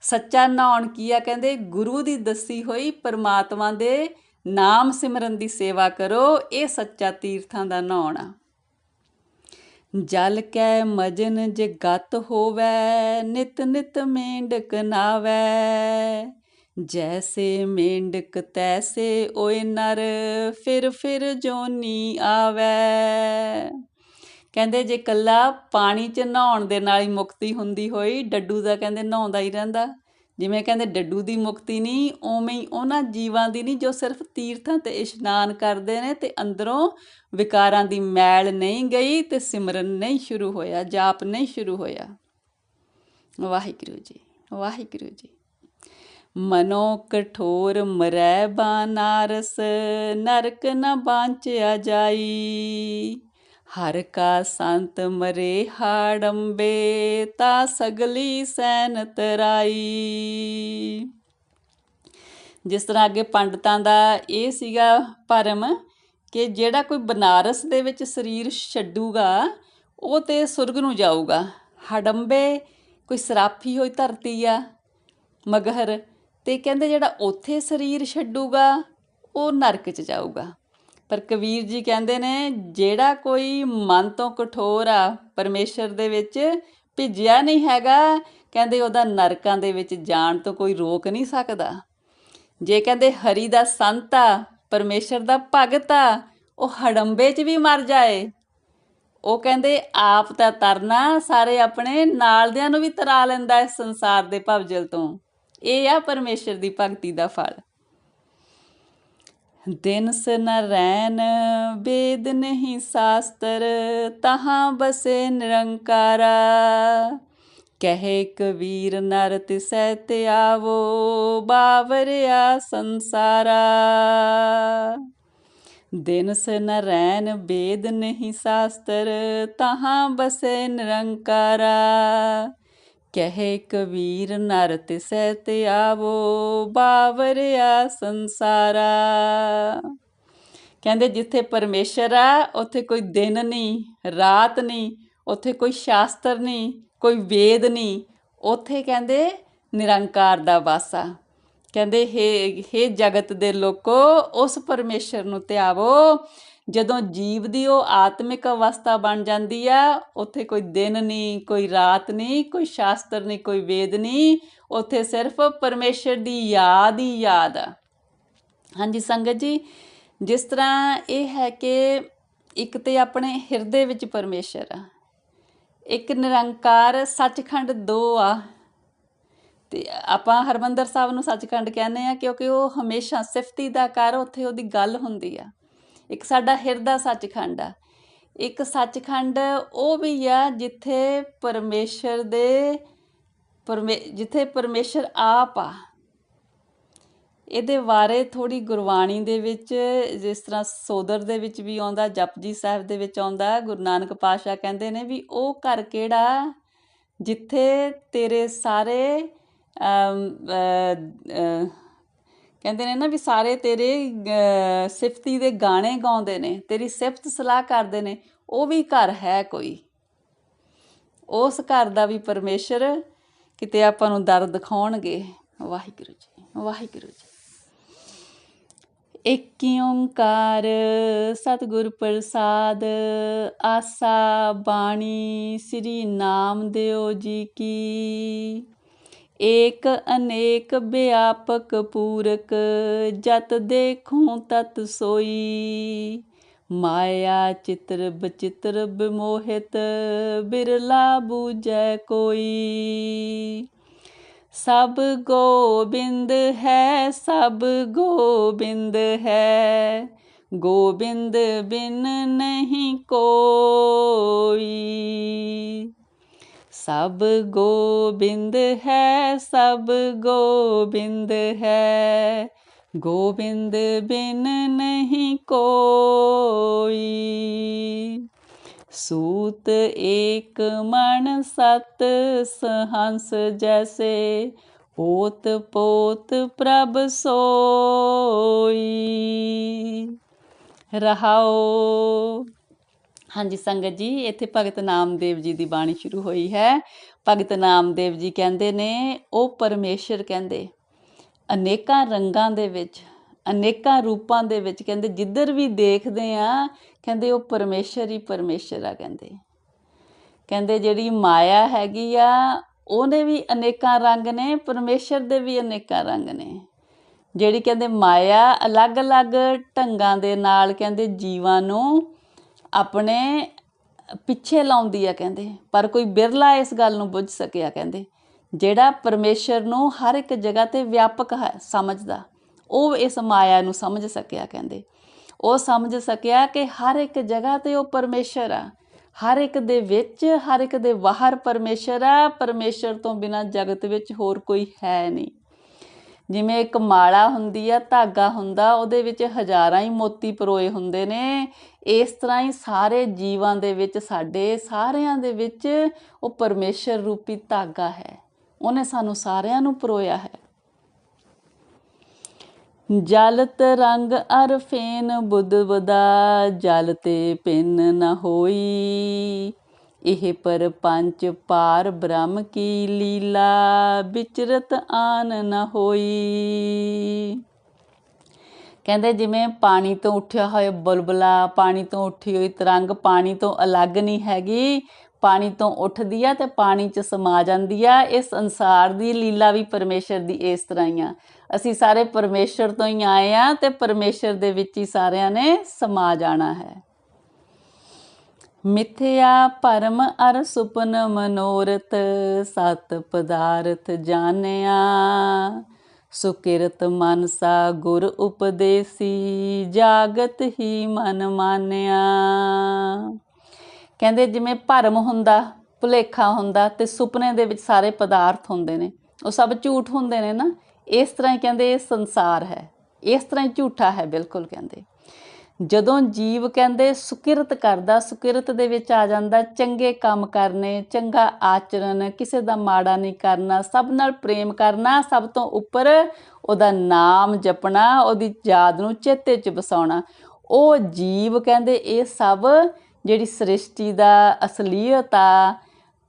ਸੱਚਾ ਨਾਉਣ ਕੀ ਆ ਕਹਿੰਦੇ, ਗੁਰੂ ਦੀ ਦੱਸੀ ਹੋਈ ਪਰਮਾਤਮਾ ਦੇ ਨਾਮ ਸਿਮਰਨ ਦੀ ਸੇਵਾ ਕਰੋ, ਇਹ ਸੱਚਾ ਤੀਰਥਾਂ ਦਾ ਨਾਉਣ ਆ ਜਲ ਕੈ ਮਜਨ ਜੇ ਗਤ ਹੋਵੈ, ਨਿਤ ਨਿਤ ਮੇਂਡਕ ਨਾਵੈ। ਜੈਸੇ ਮੇਂਡਕ ਤੈਸੇ ਓਏ ਨਰ, ਫਿਰ ਫਿਰ ਜੋਨੀ ਆਵੈ। ਕਹਿੰਦੇ ਜੇ ਕੱਲਾ ਪਾਣੀ 'ਚ ਨਹਾਉਣ ਦੇ ਨਾਲ ਹੀ ਮੁਕਤੀ ਹੁੰਦੀ ਹੋਈ, ਡੱਡੂ ਦਾ ਕਹਿੰਦੇ ਨਹਾਉਂਦਾ ਹੀ ਰਹਿੰਦਾ। ਜਿਵੇਂ ਕਹਿੰਦੇ ਡੱਡੂ ਦੀ ਮੁਕਤੀ ਨਹੀਂ, ਉਵੇਂ ਹੀ ਉਹਨਾਂ ਜੀਵਾਂ ਦੀ ਨਹੀਂ, ਜੋ ਸਿਰਫ ਤੀਰਥਾਂ ਤੇ ਇਸ਼ਨਾਨ ਕਰਦੇ ਨੇ ਤੇ ਅੰਦਰੋਂ ਵਿਕਾਰਾਂ ਦੀ ਮੈਲ ਨਹੀਂ ਗਈ ਤੇ ਸਿਮਰਨ ਨਹੀਂ ਸ਼ੁਰੂ ਹੋਇਆ, ਜਾਪ ਨਹੀਂ ਸ਼ੁਰੂ ਹੋਇਆ। ਵਾਹਿਗੁਰੂ ਜੀ ਵਾਹਿਗੁਰੂ ਜੀ। ਮਨੋ ਕਠੋਰ ਮਰੈ ਬਾਨਾਰਸ, ਨਰਕ ਨਾ ਬਾਂਚਿਆ ਜਾਈ। ਹਰ ਕਾ ਸੰਤ ਮਰੇ ਹਾੜੰਬੇ, ਤਾ ਸਗਲੀ ਸੈਨ ਤਰਾਈ ਜਿਸ ਤਰ੍ਹਾਂ ਅੱਗੇ ਪੰਡਤਾਂ ਦਾ ਇਹ ਸੀਗਾ ਭਰਮ ਕਿ ਜਿਹੜਾ ਕੋਈ ਬਨਾਰਸ ਦੇ ਵਿੱਚ ਸਰੀਰ ਛੱਡੂਗਾ, ਉਹ ਤੇ ਸੁਰਗ ਨੂੰ ਜਾਊਗਾ। ਹੜੰਬੇ ਕੋਈ ਸਰਾਫੀ ਹੋਈ ਧਰਤੀ ਆ, ਮਗਹਰ, ਤੇ ਕਹਿੰਦੇ ਜਿਹੜਾ ਉੱਥੇ ਸਰੀਰ ਛੱਡੂਗਾ, ਉਹ ਨਰਕ 'ਚ ਜਾਊਗਾ। ਪਰ ਕਬੀਰ ਜੀ ਕਹਿੰਦੇ ਨੇ, ਜਿਹੜਾ ਕੋਈ ਮਨ ਤੋਂ ਕਠੋਰ ਆ, ਪਰਮੇਸ਼ਰ ਦੇ ਵਿੱਚ ਭਿੱਜਿਆ ਨਹੀਂ ਹੈਗਾ, ਕਹਿੰਦੇ ਉਹਦਾ ਨਰਕਾਂ ਦੇ ਵਿੱਚ ਜਾਣ ਤੋਂ ਕੋਈ ਰੋਕ ਨਹੀਂ ਸਕਦਾ। ਜੇ ਕਹਿੰਦੇ ਹਰੀ ਦਾ ਸੰਤ ਆ, ਪਰਮੇਸ਼ਰ ਦਾ ਭਗਤ ਆ, ਉਹ ਹੜੰਬੇ 'ਚ ਵੀ ਮਰ ਜਾਏ। ਉਹ ਕਹਿੰਦੇ ਆਪ ਤਾਂ ਤਰਨਾ, ਸਾਰੇ ਆਪਣੇ ਨਾਲਦਿਆਂ ਨੂੰ ਵੀ ਤਰਾ ਲੈਂਦਾ ਇਸ ਸੰਸਾਰ ਦੇ ਭਵਜਲ ਤੋਂ। ਇਹ ਆ ਪਰਮੇਸ਼ਰ ਦੀ ਭਗਤੀ ਦਾ ਫਲ। ਦਿਨਸ ਨ ਰੈਨ ਵੇਦ ਨਹੀਂ ਸਾਸਤਰ, ਤਹਾਂ ਬਸੇ ਨਿਰੰਕਾਰਾ। ਕਹੇ ਕਬੀਰ ਨਰ ਤਿਸੈ ਤੇ ਆਵੋ ਬਾਵਰਿਆ ਸੰਸਾਰਾ। ਦਿਨਸ ਨ ਰੈਨ ਵੇਦ ਨਹੀਂ ਸਾਸਤਰ, ਤਹਾਂ ਬਸੇ ਨਿਰੰਕਾਰਾ। ਕਹੇ ਕਬੀਰ ਨਰ ਤਿਸੈ ਤੇ ਆਵੋ ਬਾਵਰਿਆ ਸੰਸਾਰਾ। ਕਹਿੰਦੇ ਜਿੱਥੇ ਪਰਮੇਸ਼ਰ ਆ, ਉੱਥੇ ਕੋਈ ਦਿਨ ਨਹੀਂ, ਰਾਤ ਨਹੀਂ, ਉੱਥੇ ਕੋਈ ਸ਼ਾਸਤਰ ਨਹੀਂ, ਕੋਈ ਵੇਦ ਨਹੀਂ। ਉੱਥੇ ਕਹਿੰਦੇ ਨਿਰੰਕਾਰ ਦਾ ਵਾਸਾ। ਕਹਿੰਦੇ ਹੇ ਹੇ ਜਗਤ ਦੇ ਲੋਕੋ, ਉਸ ਪਰਮੇਸ਼ਰ ਨੂੰ ਧਿਆਵੋ ਜਦੋਂ ਜੀਵ ਦੀ ਉਹ ਆਤਮਿਕ ਅਵਸਥਾ ਬਣ ਜਾਂਦੀ ਆ, ਉੱਥੇ ਕੋਈ ਦਿਨ ਨਹੀਂ, ਕੋਈ ਰਾਤ ਨਹੀਂ, ਕੋਈ ਸ਼ਾਸਤਰ ਨਹੀਂ, ਕੋਈ ਵੇਦ ਨਹੀਂ, ਉੱਥੇ ਸਿਰਫ ਪਰਮੇਸ਼ਰ ਦੀ ਯਾਦ ਹੀ ਯਾਦ ਆ। ਹਾਂਜੀ ਸੰਗਤ ਜੀ, ਜਿਸ ਤਰ੍ਹਾਂ ਇਹ ਹੈ ਕਿ ਇੱਕ ਤੇ ਆਪਣੇ ਹਿਰਦੇ ਵਿੱਚ ਪਰਮੇਸ਼ਰ ਆ, ਇੱਕ ਨਿਰੰਕਾਰ ਸੱਚਖੰਡ ਦੋ ਆ, ਤੇ ਆਪਾਂ ਹਰਮੰਦਰ ਸਾਹਿਬ ਨੂੰ ਸੱਚਖੰਡ ਕਹਿੰਦੇ ਆ ਕਿਉਂਕਿ ਉਹ ਹਮੇਸ਼ਾ ਸਿਫਤੀ ਦਾ ਕਰ ਉੱਥੇ ਉਹਦੀ ਗੱਲ ਹੁੰਦੀ ਆ। ਇੱਕ ਸਾਡਾ ਹਿਰਦਾ ਸੱਚਖੰਡ ਆ। ਇੱਕ ਸੱਚਖੰਡ ਉਹ ਵੀ ਆ ਜਿੱਥੇ ਪਰਮੇਸ਼ਰ ਦੇ ਪਰਮੇ, ਜਿੱਥੇ ਪਰਮੇਸ਼ਰ ਆਪ ਆ। ਇਹਦੇ ਬਾਰੇ ਥੋੜੀ ਗੁਰਬਾਣੀ ਦੇ ਵਿੱਚ, ਜਿਸ ਤਰ੍ਹਾਂ ਸੋਦਰ ਦੇ ਵਿੱਚ ਵੀ ਆਉਂਦਾ, ਜਪਜੀ ਸਾਹਿਬ ਦੇ ਵਿੱਚ ਆਉਂਦਾ, ਗੁਰੂ ਨਾਨਕ ਪਾਤਸ਼ਾਹ ਕਹਿੰਦੇ ਨੇ ਵੀ ਉਹ ਘਰ ਕਿਹੜਾ? ਜਿੱਥੇ ਤੇਰੇ ਸਾਰੇ ਕਹਿੰਦੇ ਨੇ ਨਾ ਵੀ ਸਾਰੇ ਤੇਰੇ ਸਿਫਤੀ ਦੇ ਗਾਣੇ ਗਾਉਂਦੇ ਨੇ, ਤੇਰੀ ਸਿਫਤ ਸਲਾਹ ਕਰਦੇ ਨੇ, ਉਹ ਵੀ ਘਰ ਹੈ ਕੋਈ। ਉਸ ਘਰ ਦਾ ਵੀ ਪਰਮੇਸ਼ਰ ਕਿਤੇ ਆਪਾਂ ਨੂੰ ਦਰ ਦਿਖਾਉਣਗੇ। ਵਾਹਿਗੁਰੂ ਜੀ ਵਾਹਿਗੁਰੂ ਜੀ। ਇੱਕ ਓੰਕਾਰ, ਸਤਿਗੁਰ ਪ੍ਰਸਾਦ, ਆਸਾ ਬਾਣੀ, ਸ੍ਰੀ ਨਾਮ ਨਾਮਦੇਵ ਜੀ ਕੀ। ਏਕ ਅਨੇਕ ਵਿਆਪਕ ਪੂਰਕ, ਜਤ ਦੇਖੂੰ ਤਤ ਸੋਈ। ਮਾਇਆ ਚਿਤਰ ਬਚਿਤਰ ਬਿਮੋਹਿਤ, ਬਿਰਲਾ ਬੂਝੈ ਕੋਈ। ਸਭ ਗੋਬਿੰਦ ਹੈ, ਸਭ ਗੋਬਿੰਦ ਹੈ। ਗੋਬਿੰਦ ਬਿਨ ਨਹੀਂ ਕੋਈ। ਸਭ ਗੋਬਿੰਦ ਹੈ, ਸਭ ਗੋਬਿੰਦ ਹੈ। ਗੋਬਿੰਦ ਬਿਨ ਨਹੀਂ ਕੋਈ। ਸੂਤ ਏਕ ਮਨ ਸਤ ਸਹੰਸ ਜੈਸੇ, ਪੋਤ ਪੋਤ ਪ੍ਰਭ ਸੋਈ। ਰਹਾਓ ਹਾਂਜੀ, ਸੰਗਤ ਜੀ, ਇੱਥੇ ਭਗਤ ਨਾਮਦੇਵ ਜੀ ਦੀ ਬਾਣੀ ਸ਼ੁਰੂ ਹੋਈ ਹੈ। ਭਗਤ ਨਾਮਦੇਵ ਜੀ ਕਹਿੰਦੇ ਨੇ, ਉਹ ਪਰਮੇਸ਼ਰ ਕਹਿੰਦੇ, ਅਨੇਕਾਂ ਰੰਗਾਂ ਦੇ ਵਿੱਚ, ਅਨੇਕਾਂ ਰੂਪਾਂ ਦੇ ਵਿੱਚ ਕਹਿੰਦੇ, ਜਿੱਧਰ ਵੀ ਦੇਖਦੇ ਆ, ਕਹਿੰਦੇ ਉਹ ਪਰਮੇਸ਼ਰ ਹੀ ਪਰਮੇਸ਼ਰ ਆ ਕਹਿੰਦੇ। ਕਹਿੰਦੇ ਜਿਹੜੀ ਮਾਇਆ ਹੈਗੀ ਆ, ਉਹਦੇ ਵੀ ਅਨੇਕਾਂ ਰੰਗ ਨੇ, ਪਰਮੇਸ਼ਰ ਦੇ ਵੀ ਅਨੇਕਾਂ ਰੰਗ ਨੇ। ਜਿਹੜੀ ਕਹਿੰਦੇ ਮਾਇਆ ਅਲੱਗ-ਅਲੱਗ ਢੰਗਾਂ ਦੇ ਨਾਲ ਕਹਿੰਦੇ ਜੀਵਾਂ ਨੂੰ ਆਪਣੇ ਪਿੱਛੇ ਲਾਉਂਦੀ ਆ ਕਹਿੰਦੇ, ਪਰ ਕੋਈ ਬਿਰਲਾ ਇਸ ਗੱਲ ਨੂੰ ਬੁੱਝ ਸਕਿਆ ਕਹਿੰਦੇ, ਜਿਹੜਾ ਪਰਮੇਸ਼ਰ ਨੂੰ ਹਰ ਇੱਕ ਜਗ੍ਹਾ ਤੇ ਵਿਆਪਕ ਹੈ ਸਮਝਦਾ, ਉਹ ਇਸ ਮਾਇਆ ਨੂੰ ਸਮਝ ਸਕਿਆ ਕਹਿੰਦੇ। ਉਹ ਸਮਝ ਸਕਿਆ ਕਿ ਹਰ ਇੱਕ ਜਗ੍ਹਾ ਤੇ ਉਹ ਪਰਮੇਸ਼ਰ ਆ, ਹਰ ਇੱਕ ਦੇ ਵਿੱਚ, ਹਰ ਇੱਕ ਦੇ ਬਾਹਰ ਪਰਮੇਸ਼ਰ ਆ, ਪਰਮੇਸ਼ਰ ਤੋਂ ਬਿਨਾ ਜਗਤ ਵਿੱਚ ਹੋਰ ਕੋਈ ਹੈ ਨਹੀਂ। ਜਿਵੇਂ ਇੱਕ ਮਾਲਾ ਹੁੰਦੀ ਆ, ਧਾਗਾ ਹੁੰਦਾ, ਉਹਦੇ ਵਿੱਚ ਹਜ਼ਾਰਾਂ ਹੀ ਮੋਤੀ ਪਰੋਏ ਹੁੰਦੇ ਨੇ। ਇਸ ਤਰ੍ਹਾਂ ਹੀ ਸਾਰੇ ਜੀਵਾਂ ਦੇ ਵਿੱਚ, ਸਾਡੇ ਸਾਰਿਆਂ ਦੇ ਵਿੱਚ ਉਹ ਪਰਮੇਸ਼ਰ ਰੂਪੀ ਧਾਗਾ ਹੈ। ਉਹਨੇ ਸਾਨੂੰ ਸਾਰਿਆਂ ਨੂੰ ਪਰੋਇਆ ਹੈ। ਜਲ ਤਰੰਗ ਅਰ ਫੇਨ ਬੁੱਧ ਬਦਾ ਜਲ ਤੇ ਪਿੰਨ ਨ ਹੋਈ। ਇਹ ਪਰ ਪੰਚ ਪਾਰ ਬ੍ਰਹਮ ਕੀ ਲੀਲਾ ਵਿਚਰਤ ਆਨ ਨ ਹੋਈ। ਕਹਿੰਦੇ ਜਿਵੇਂ ਪਾਣੀ ਤੋਂ ਉੱਠਿਆ ਹੋਇਆ ਬੁਲਬੁਲਾ, ਪਾਣੀ ਤੋਂ ਉੱਠੀ ਹੋਈ ਤਰੰਗ ਪਾਣੀ ਤੋਂ ਅਲੱਗ ਨਹੀਂ ਹੈਗੀ। ਪਾਣੀ ਤੋਂ ਉੱਠਦੀ ਆ ਤੇ ਪਾਣੀ 'ਚ ਸਮਾ ਜਾਂਦੀ ਆ। ਇਹ ਸੰਸਾਰ ਦੀ ਲੀਲਾ ਵੀ ਪਰਮੇਸ਼ਰ ਦੀ ਇਸ ਤਰ੍ਹਾਂ ਹੀ ਆ। ਅਸੀਂ ਸਾਰੇ ਪਰਮੇਸ਼ਰ ਤੋਂ ਹੀ ਆਏ ਆ ਤੇ ਪਰਮੇਸ਼ਰ ਦੇ ਵਿੱਚ ਹੀ ਸਾਰਿਆਂ ਨੇ ਸਮਾ ਜਾਣਾ ਹੈ। ਮਿਥਿਆ ਪਰਮ ਅਰ ਸੁਪਨ ਮਨੋਰਥ, ਸਤ ਪਦਾਰਥ ਜਾਣਿਆ। ਸੁਕਿਰਤ ਮਨਸਾ ਗੁਰ ਉਪਦੇਸੀ, ਜਾਗਤ ਹੀ ਮਨ ਮਾਨਿਆ। ਕਹਿੰਦੇ ਜਿਵੇਂ ਭਰਮ ਹੁੰਦਾ, ਭੁਲੇਖਾ ਹੁੰਦਾ ਤੇ ਸੁਪਨੇ ਦੇ ਵਿੱਚ ਸਾਰੇ ਪਦਾਰਥ ਹੁੰਦੇ ਨੇ, ਉਹ ਸਭ ਝੂਠ ਹੁੰਦੇ ਨੇ ਨਾ, ਇਸ ਤਰ੍ਹਾਂ ਹੀ ਕਹਿੰਦੇ ਇਹ ਸੰਸਾਰ ਹੈ, ਇਸ ਤਰ੍ਹਾਂ ਹੀ ਝੂਠਾ ਹੈ ਬਿਲਕੁਲ ਕਹਿੰਦੇ। ਜਦੋਂ ਜੀਵ ਕਹਿੰਦੇ ਸੁਕਿਰਤ ਕਰਦਾ, ਸੁਕਿਰਤ ਦੇ ਵਿੱਚ ਆ ਜਾਂਦਾ, ਚੰਗੇ ਕੰਮ ਕਰਨੇ, ਚੰਗਾ ਆਚਰਣ, ਕਿਸੇ ਦਾ ਮਾੜਾ ਨਹੀਂ ਕਰਨਾ, ਸਭ ਨਾਲ ਪ੍ਰੇਮ ਕਰਨਾ, ਸਭ ਤੋਂ ਉੱਪਰ ਉਹਦਾ ਨਾਮ ਜਪਣਾ, ਉਹਦੀ ਯਾਦ ਨੂੰ ਚੇਤੇ 'ਚ ਵਸਾਉਣਾ। ਉਹ ਜੀਵ ਕਹਿੰਦੇ ਇਹ ਸਭ ਜਿਹੜੀ ਸ੍ਰਿਸ਼ਟੀ ਦਾ ਅਸਲੀਅਤ ਆ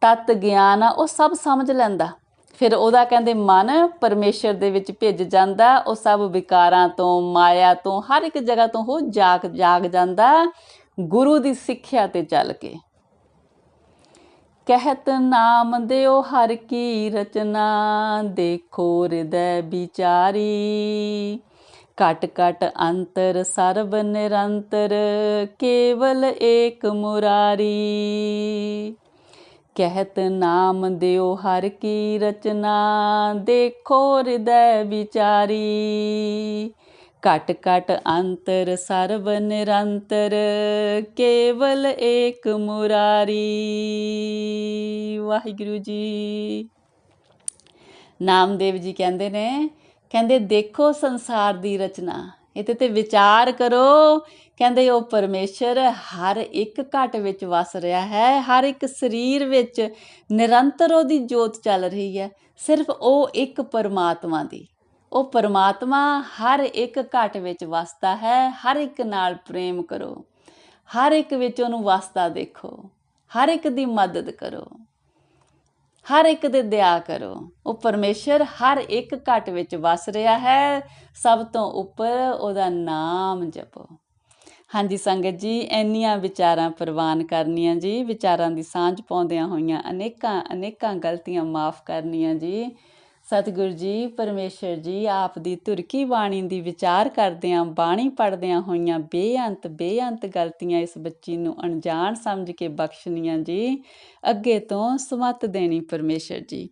ਤਤ ਗਿਆਨ ਆ, ਉਹ ਸਭ ਸਮਝ ਲੈਂਦਾ। ਫਿਰ ਉਹਦਾ ਕਹਿੰਦੇ ਮਨ ਪਰਮੇਸ਼ਰ ਦੇ ਵਿੱਚ ਭਿੱਜ ਜਾਂਦਾ, ਉਹ ਸਭ ਵਿਕਾਰਾਂ ਤੋਂ, ਮਾਇਆ ਤੋਂ, ਹਰ ਇੱਕ ਜਗ੍ਹਾ ਤੋਂ ਉਹ ਜਾਗ ਜਾਗ ਜਾਂਦਾ, ਗੁਰੂ ਦੀ ਸਿੱਖਿਆ ਤੇ ਚੱਲ ਕੇ। ਕਹਿਤ ਨਾਮ ਦਿਓ ਹਰ ਕੀ ਰਚਨਾ, ਦੇਖੋ ਹਿਰਦੈ ਵਿਚਾਰੀ। ਘਟ ਘਟ ਅੰਤਰ, ਸਰਬ ਨਿਰੰਤਰ, ਕੇਵਲ ਏਕ ਮੁਰਾਰੀ। ਕਹਿਤ ਨਾਮ ਦਿਓ ਹਰ ਕੀ ਰਚਨਾ, ਦੇਖੋ ਹਿਰਦੈ ਵਿਚਾਰੀ। ਘਟ ਘਟ ਅੰਤਰ ਸਰਬ ਨਿਰੰਤਰ, ਕੇਵਲ ਏਕ ਮੁਰਾਰੀ। ਵਾਹਿਗੁਰੂ ਜੀ। ਨਾਮਦੇਵ ਜੀ ਕਹਿੰਦੇ ਨੇ, ਕਹਿੰਦੇ ਦੇਖੋ ਸੰਸਾਰ ਦੀ ਰਚਨਾ, ਇਹਦੇ ਤੇ ਵਿਚਾਰ ਕਰੋ ਕਹਿੰਦੇ ਉਹ ਪਰਮੇਸ਼ਰ ਹਰ ਇੱਕ ਘਟ ਵਿੱਚ ਵਸ ਰਿਹਾ ਹੈ, ਹਰ ਇੱਕ ਸਰੀਰ ਵਿੱਚ ਨਿਰੰਤਰ ਉਹਦੀ ਜੋਤ ਚੱਲ ਰਹੀ ਹੈ, ਸਿਰਫ ਉਹ ਇੱਕ ਪਰਮਾਤਮਾ ਦੀ। ਉਹ ਪਰਮਾਤਮਾ ਹਰ ਇੱਕ ਘਟ ਵਿੱਚ ਵਸਦਾ ਹੈ, ਹਰ ਇੱਕ ਨਾਲ ਪ੍ਰੇਮ ਕਰੋ, ਹਰ ਇੱਕ ਵਿੱਚ ਉਹਨੂੰ ਵਸਦਾ ਦੇਖੋ, ਹਰ ਇੱਕ ਦੀ ਮਦਦ ਕਰੋ, ਹਰ ਇੱਕ ਦੇ ਦਇਆ ਕਰੋ। ਉਹ ਪਰਮੇਸ਼ਰ ਹਰ ਇੱਕ ਘਟ ਵਿੱਚ ਵਸ ਰਿਹਾ ਹੈ, ਸਭ ਤੋਂ ਉੱਪਰ ਉਹਦਾ ਨਾਮ ਜਪੋ। ਹਾਂਜੀ ਸੰਗਤ ਜੀ, ਇੰਨੀਆਂ ਵਿਚਾਰਾਂ ਪ੍ਰਵਾਨ ਕਰਨੀਆਂ ਜੀ, ਵਿਚਾਰਾਂ ਦੀ ਸਾਂਝ ਪਾਉਂਦਿਆਂ ਹੋਈਆਂ ਅਨੇਕਾਂ ਅਨੇਕਾਂ ਗਲਤੀਆਂ ਮਾਫ ਕਰਨੀਆਂ ਜੀ। ਸਤਿਗੁਰ ਜੀ, ਪਰਮੇਸ਼ਰ ਜੀ, ਆਪ ਦੀ ਤੁਰਕੀ ਬਾਣੀ ਦੀ ਵਿਚਾਰ ਕਰਦਿਆਂ, ਬਾਣੀ ਪੜਦਿਆਂ ਹੋਈਆਂ ਬੇਅੰਤ ਬੇਅੰਤ ਗਲਤੀਆਂ ਇਸ ਬੱਚੀ ਨੂੰ ਅਣਜਾਣ ਸਮਝ ਕੇ ਬਖਸ਼ਣੀਆਂ ਜੀ। ਅੱਗੇ ਤੋਂ ਸਮਤ ਦੇਣੀ ਪਰਮੇਸ਼ਰ ਜੀ।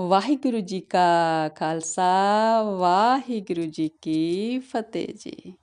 ਵਾਹਿਗੁਰੂ ਜੀ ਕਾ ਖਾਲਸਾ, ਵਾਹਿਗੁਰੂ ਜੀ ਕੀ ਫਤਿਹ ਜੀ।